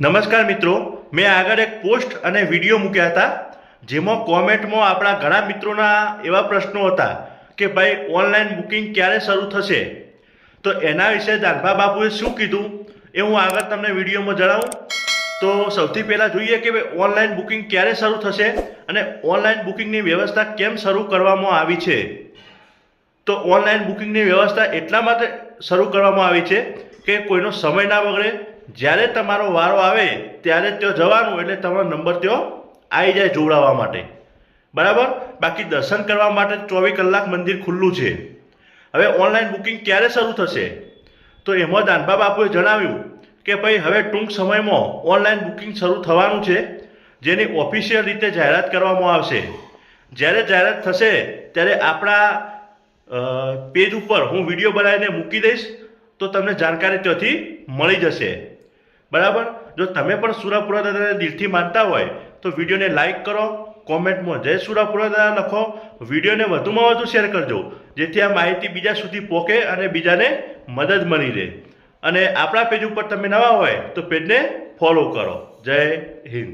નમસ્કાર મિત્રો, મેં આગળ એક પોસ્ટ અને વીડિયો મૂક્યા હતા, જેમાં કોમેન્ટમાં આપણા ઘણા મિત્રોના એવા પ્રશ્નો હતા કે ભાઈ, ઓનલાઈન બુકિંગ ક્યારે શરૂ થશે? તો એના વિશે દાનભા બાપુએ શું કીધું એ હું આગળ તમને વિડીયોમાં જણાવું. તો સૌથી પહેલાં જોઈએ કે ભાઈ, ઓનલાઈન બુકિંગ ક્યારે શરૂ થશે અને ઓનલાઈન બુકિંગની વ્યવસ્થા કેમ શરૂ કરવામાં આવી છે? તો ઓનલાઈન બુકિંગની વ્યવસ્થા એટલા માટે શરૂ કરવામાં આવી છે કે કોઈનો સમય ના બગડે જ્યારે તમારો વારો આવે ત્યારે ત્યાં જવાનું એટલે તમારો નંબર ત્યાં આવી જાય જોડાવા માટે. બરાબર? બાકી દર્શન કરવા માટે ચોવીસ કલાક મંદિર ખુલ્લું છે. હવે ઓનલાઈન બુકિંગ ક્યારે શરૂ થશે? તો એમાં દાનબા બાપુએ જણાવ્યું કે ભાઈ, હવે ટૂંક સમયમાં ઓનલાઈન બુકિંગ શરૂ થવાનું છે, જેની ઓફિશિયલ રીતે જાહેરાત કરવામાં આવશે. જ્યારે જાહેરાત થશે ત્યારે આપણા પેજ ઉપર હું વીડિયો બનાવીને મૂકી દઈશ, તો તમને જાણકારી ત્યાંથી મળી જશે. બરાબર? જો તમે પણ સુરાપુરા દાદાને દિલથી માનતા હોય, તો વિડીયોને લાઈક કરો, કોમેન્ટમાં જય સુરાપુરા દાદા લખો, વિડીયોને વધુમાં વધુ શેર કરજો, જેથી આ માહિતી બીજા સુધી પહોંચે અને બીજાને મદદ મળી રહે. અને આપણા પેજ ઉપર તમે નવા હોય, તો પેજને ફોલો કરો. જય હિન્દ.